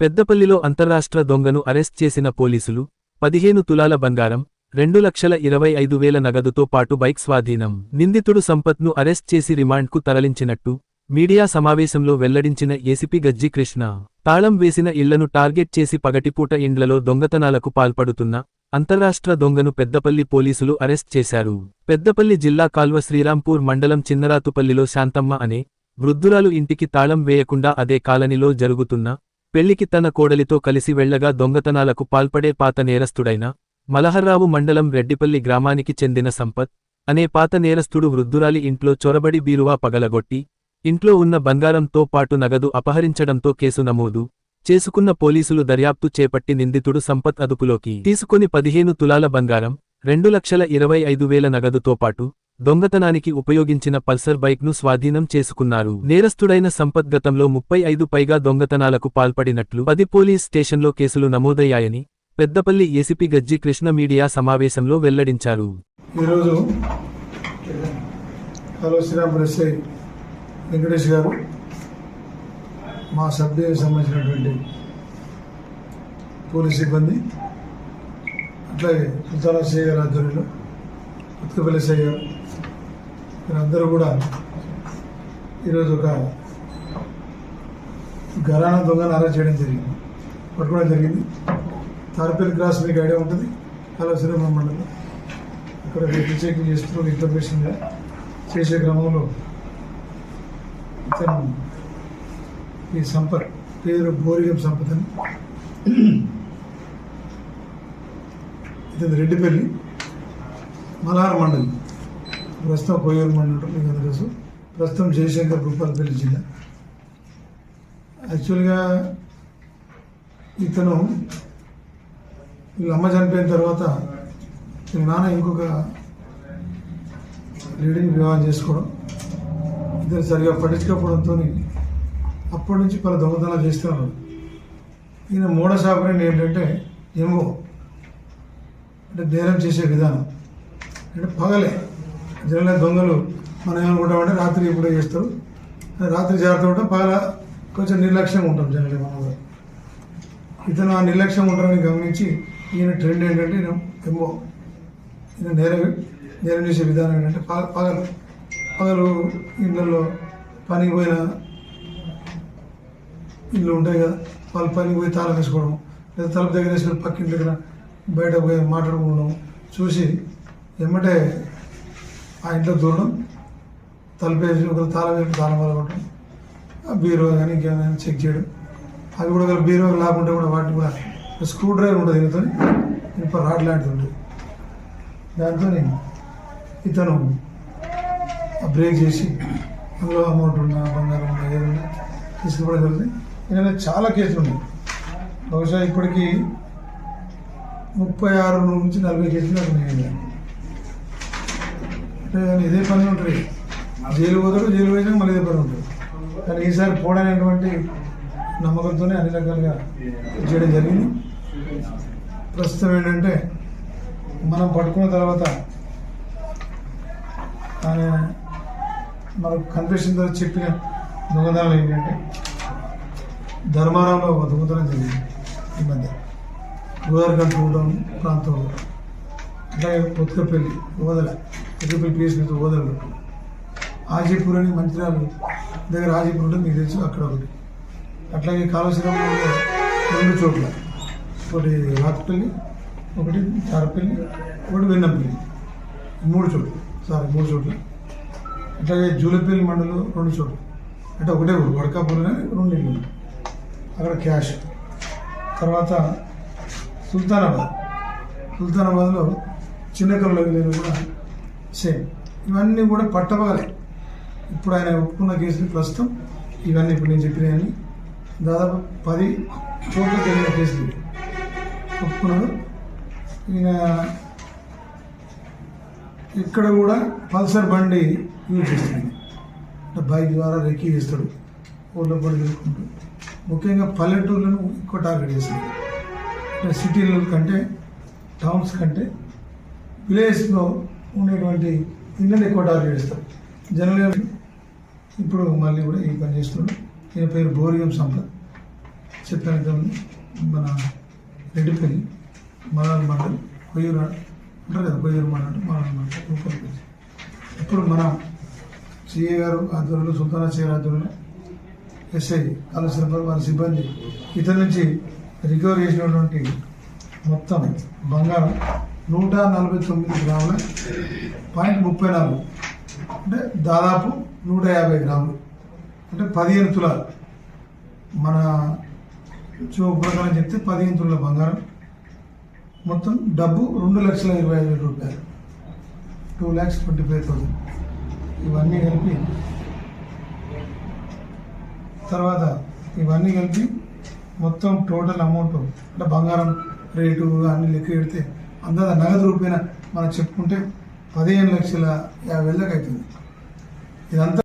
పెద్దపల్లిలో అంతర్రాష్ట్ర దొంగను అరెస్ట్ చేసిన పోలీసులు పదిహేను తులాల బంగారం రెండు లక్షల ఇరవై ఐదు వేల నగదుతో పాటు బైక్ స్వాధీనం. నిందితుడు సంపత్ను అరెస్ట్ చేసి రిమాండ్కు తరలించినట్టు మీడియా సమావేశంలో వెల్లడించిన ఏసీపీ గజ్జి కృష్ణ. తాళం వేసిన ఇళ్ళను టార్గెట్ చేసి పగటిపూట ఇండ్లలో దొంగతనాలకు పాల్పడుతున్న అంతర్రాష్ట్ర దొంగను పెద్దపల్లి పోలీసులు అరెస్ట్ చేశారు. పెద్దపల్లి జిల్లా కాల్వ శ్రీరాంపూర్ మండలం చిన్నరాతుపల్లిలో శాంతమ్మ అనే వృద్ధురాలు ఇంటికి తాళం వేయకుండా అదే కాలనీలో జరుగుతున్న పెళ్ళికి తన కోడలితో కలిసి వెళ్ళగా దొంగతనాలకు పాల్పడే పాత నేరస్తుడైన మలహర్రావు మండలం రెడ్డిపల్లి గ్రామానికి చెందిన సంపత్ అనే పాత నేరస్తుడు వృద్ధురాలి ఇంట్లో చొరబడి బీరువా పగలగొట్టి ఇంట్లో ఉన్న బంగారంతో పాటు నగదు అపహరించడంతో కేసు నమోదు చేసుకున్న పోలీసులు దర్యాప్తు చేపట్టి నిందితుడు సంపత్ అదుపులోకి తీసుకొని పదిహేను తులాల బంగారం రెండు లక్షల ఇరవై ఐదు వేల నగదుతో పాటు దొంగతనానికి ఉపయోగించిన పల్సర్ బైక్ను స్వాధీనం చేసుకున్నారు. నేరస్తుడైన సంపత్ గతంలో ముప్పై ఐదు పైగా దొంగతనాలకు పాల్పడినట్లు పది పోలీస్ స్టేషన్లో కేసులు నమోదయ్యాయని పెద్దపల్లి ఏసీపీ గజ్జి కృష్ణ మీడియా సమావేశంలో వెల్లడించారు. ఈరోజు హలో శ్రీరామ్ ఎస్ఐ వెంకటేష్ గారు మా సభ్యులకు సంబంధించినటువంటి పోలీస్ సిబ్బంది అట్లాగే సుల్తానా సీ గారి ఆధ్వర్యంలో ఉత్కపల్లి సీ గారు అందరూ కూడా ఈరోజు ఒక గరాన దొంగను అరెస్ట్ చేయడం జరిగింది. పట్టుకోవడం జరిగింది. తారపల్లి క్రాస్ మీకు ఐడియా ఉంటుంది. హలో మండలం. అక్కడ వెహికల్ చెకింగ్ చేస్తున్నారు ఇన్ఫర్మేషన్గా చేసే క్రమంలో ఇతను ఈ సంపత్ పేరు బోరిగం సంపత్ అని ఇతను రెడ్డిపల్లి మలహార మండలి. ప్రస్తుతం కోయూరు మండలం మీకు తెలుసు. ప్రస్తుతం జయశంకర్ భూపాలపల్లి జిల్లా. యాక్చువల్గా ఇతను వీళ్ళ అమ్మ చనిపోయిన తర్వాత వీళ్ళ నాన్న ఇంకొక లేడీని వివాహం చేసుకోవడం ఇద్దరు సరిగా పట్టించుకోకపోవడంతో అప్పటి నుంచి పలు దొంగతనాలు చేస్తున్నారు ఈయన మోడస్ ఆపరేషన్ ఏంటంటే ఏమో అంటే నేరం చేసే విధానం. అంటే పగలే జనరల్గా దొంగలు మనం ఏమనుకుంటామంటే రాత్రి ఇప్పుడు చేస్తారు రాత్రి జాగ్రత్త ఉంటాం పగల కొంచెం నిర్లక్ష్యం ఉంటాం జనరల్గా మనం కూడా. ఇతను ఆ నిర్లక్ష్యం ఉంటారని గమనించి ఈయన ట్రెండ్ ఏంటంటే ఈయన ఏమో ఈయన నేరం నేరం చేసే విధానం ఏంటంటే పగలు పగలు ఇళ్ళల్లో పనికి పోయిన ఇల్లు ఉంటాయి కదా వాళ్ళు పనికి పోయి తాళం వేసుకోవడం లేదా తలుపు దగ్గర వేసుకుని పక్కింటి దగ్గర బయట పోయి మాట్లాడుకోవడం చూసి ఎమ్మటే ఆ ఇంట్లో దూరడం తలపేసి ఒక తాళ వేసి తాళం పలగొట్టడం ఆ బీరో కానీ ఇంకేమైనా చెక్ చేయడం. అవి కూడా ఒకవేళ బీరో లేకుంటే కూడా వాటిని కూడా స్క్రూ డ్రైవర్ ఉంటుంది దీనితో ఇనుప రాడ్ లాంటిది ఉంటుంది. దాంతో ఇతను ఆ బ్రేక్ చేసి అందులో అమౌంట్ ఉన్నా బంగారం ఉన్నా ఏదన్నా తీసుకుపోవడం జరుగుతుంది ఇలా చాలా కేసులు ఉన్నాయి. బహుశా ఇప్పటికీ ముప్పై ఆరు నుంచి నలభై కేసులు నాకు నేను ఇదే పని ఉంటుంది. జైలు పోతాడు జైలు పోయినా మళ్ళీ ఇదే పని ఉంటుంది. కానీ ఈసారి పోడనేటువంటి నమ్మకంతోనే అన్ని రకాలుగా చేయడం జరిగింది. ప్రస్తుతం ఏంటంటే మనం పట్టుకున్న తర్వాత ఆయన మనకు కన్ఫెషన్ ద్వారా చెప్పిన దొంగతనాలు ఏంటంటే ధర్మారంలో ఒక దొంగతనం జరిగింది ఈ మధ్య. గోదావరి చూడడం ప్రాంతంలో. అట్లాగే ఉత్కపల్లి ఓదల ఉత్కపల్లి పిఎస్ మీద ఓదలు ఆజీపూర్ అని మంచిర్యాల దగ్గర ఆజీపూర్ ఉంటుంది మీకు తెలుసు అక్కడ ఒకటి. అట్లాగే కాళేశ్వరంలో రెండు చోట్ల. ఒకటి రాతపల్లి ఒకటి చారపల్లి ఒకటి వెన్నపల్లి. మూడు చోట్ల. సారీ మూడు చోట్ల. అట్లాగే జూలపల్లి మండలం రెండు చోట్ల. అంటే ఒకటే ఊరు వడకాపూర్లోనే రెండు ఇల్లు అక్కడ క్యాష్. తర్వాత సుల్తానాబాద్. సుల్తానాబాద్లో చిన్న కళ్ళు కూడా సేమ్. ఇవన్నీ కూడా పట్టబగలే. ఇప్పుడు ఆయన ఒప్పుకున్న కేసులు ప్రస్తుతం ఇవన్నీ ఇప్పుడు నేను చెప్పినాయని దాదాపు పది చోట్ల జరిగిన కేసులు. ఒప్పుకున్నారు ఈయన ఇక్కడ కూడా పల్సర్ బండి యూజ్ చేస్తుంది బైక్ ద్వారా రెక్కీ చేస్తాడు. ఊళ్ళో పడి తిరుగుకుంటూ. ముఖ్యంగా పల్లెటూళ్ళను ఎక్కువ టార్గెట్ చేస్తుంది అంటే సిటీల కంటే టౌన్స్ కంటే విలేజ్లో ఉండేటువంటి ఇళ్ళని ఎక్కువ టార్గెట్ చేస్తారు జనరల్గా ఇప్పుడు మళ్ళీ కూడా ఈ పని చేస్తున్నాడు. ఈయన పేరు బోరియం సంపత్. చెప్పాను మన రెడ్డిపల్లి మనాల్ మండలి కొయ్యూరు అంటారు కదా కొయ్యూరు మండల్ మనాల్ మండల్ ఇప్పుడు మన సిఏ గారు ఆధ్వర్యంలో సుల్తానా సిఆర్ ఆధ్వర్యంలో ఎస్ఐ కాళేశ్వరం వారి సిబ్బంది ఇతని నుంచి రికవరీ చేసినటువంటి మొత్తం బంగారం నూట నలభై తొమ్మిది గ్రాముల పాయింట్ ముప్పై నాలుగు. అంటే దాదాపు నూట యాభై గ్రాములు. అంటే పదిహేను తులాలు. మన చూపు ప్రకారం చెప్తే పదిహేను తులాల బంగారం. మొత్తం డబ్బు రెండు లక్షల ఇరవై ఐదు వేల రూపాయలు. Two lakhs twenty five thousand. ఇవన్నీ కలిపి తర్వాత ఇవన్నీ కలిపి మొత్తం టోటల్ అమౌంట్ అంటే బంగారం రేటు అన్నీ లెక్క పెడితే అందాజ నగదు రూపేణ మనం చెప్పుకుంటే పదిహేను లక్షల యాభై వేలకు అవుతుంది. ఇదంతా